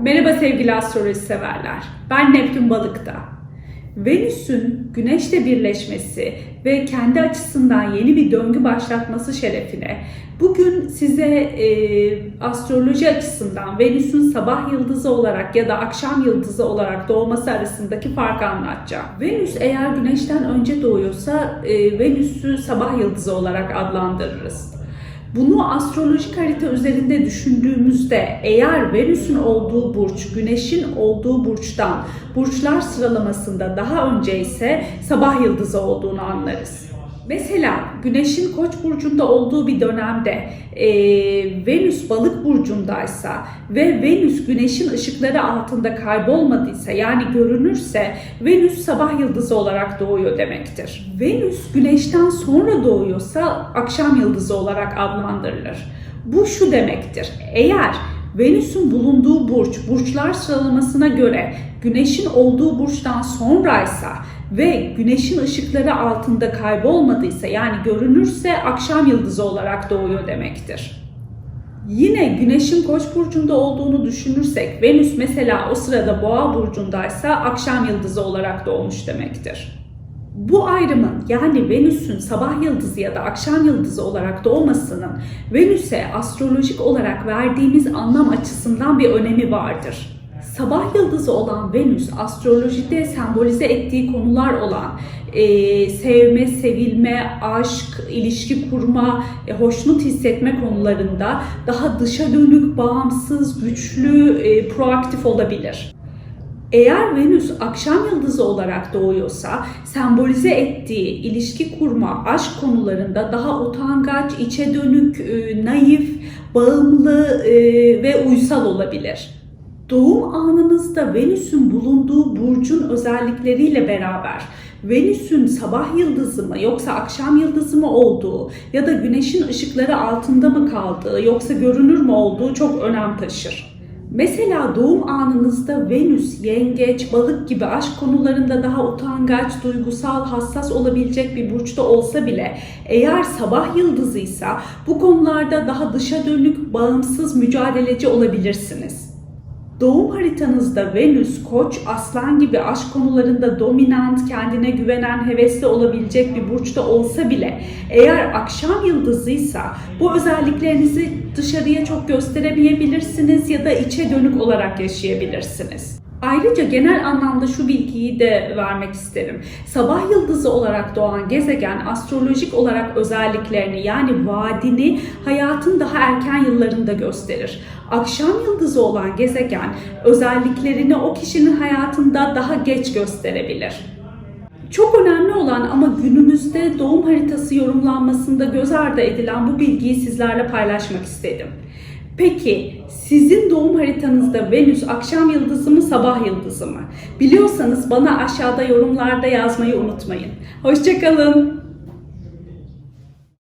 Merhaba sevgili astroloji severler. Ben Neptün Balık'ta. Venüs'ün Güneş'le birleşmesi ve kendi açısından yeni bir döngü başlatması şerefine bugün size e, astroloji açısından Venüs'ün sabah yıldızı olarak ya da akşam yıldızı olarak doğması arasındaki farkı anlatacağım. Venüs eğer Güneş'ten önce doğuyorsa e, Venüs'ü sabah yıldızı olarak adlandırırız. Bunu astrolojik harita üzerinde düşündüğümüzde eğer Venüs'ün olduğu burç, Güneş'in olduğu burçtan burçlar sıralamasında daha önce ise sabah yıldızı olduğunu anlarız. Mesela Güneş'in Koç burcunda olduğu bir dönemde e, Venüs Balık burcundaysa ve Venüs Güneş'in ışıkları altında kaybolmadıysa yani görünürse Venüs sabah yıldızı olarak doğuyor demektir. Venüs Güneş'ten sonra doğuyorsa akşam yıldızı olarak adlandırılır. Bu şu demektir. Eğer Venüs'ün bulunduğu burç, burçlar sıralamasına göre Güneş'in olduğu burçtan sonraysa ve güneşin ışıkları altında kaybolmadıysa yani görünürse akşam yıldızı olarak doğuyor demektir. Yine güneşin koç burcunda olduğunu düşünürsek Venüs mesela o sırada boğa burcundaysa akşam yıldızı olarak doğmuş demektir. Bu ayrımın yani Venüs'ün sabah yıldızı ya da akşam yıldızı olarak doğmasının Venüs'e astrolojik olarak verdiğimiz anlam açısından bir önemi vardır. Sabah yıldızı olan Venüs astrolojide sembolize ettiği konular olan e, sevme, sevilme, aşk, ilişki kurma, e, hoşnut hissetme konularında daha dışa dönük, bağımsız, güçlü, e, proaktif olabilir. Eğer Venüs akşam yıldızı olarak doğuyorsa sembolize ettiği ilişki kurma, aşk konularında daha utangaç, içe dönük, e, naif, bağımlı e, ve uysal olabilir. Doğum anınızda Venüs'ün bulunduğu burcun özellikleriyle beraber Venüs'ün sabah yıldızı mı yoksa akşam yıldızı mı olduğu ya da güneşin ışıkları altında mı kaldığı yoksa görünür mü olduğu çok önem taşır. Mesela doğum anınızda Venüs, yengeç, balık gibi aşk konularında daha utangaç, duygusal, hassas olabilecek bir burçta olsa bile eğer sabah yıldızıysa bu konularda daha dışa dönük, bağımsız, mücadeleci olabilirsiniz. Doğum haritanızda Venüs, Koç, Aslan gibi aşk konularında dominant, kendine güvenen, hevesli olabilecek bir burçta olsa bile eğer akşam yıldızıysa bu özelliklerinizi dışarıya çok gösteremeyebilirsiniz ya da içe dönük olarak yaşayabilirsiniz. Ayrıca genel anlamda şu bilgiyi de vermek isterim. Sabah yıldızı olarak doğan gezegen astrolojik olarak özelliklerini yani vaadini hayatın daha erken yıllarında gösterir. Akşam yıldızı olan gezegen özelliklerini o kişinin hayatında daha geç gösterebilir. Çok önemli olan ama günümüzde doğum haritası yorumlanmasında göz ardı edilen bu bilgiyi sizlerle paylaşmak istedim. Peki sizin doğum haritanızda Venüs akşam yıldızı mı sabah yıldızı mı? Biliyorsanız bana aşağıda yorumlarda yazmayı unutmayın. Hoşçakalın.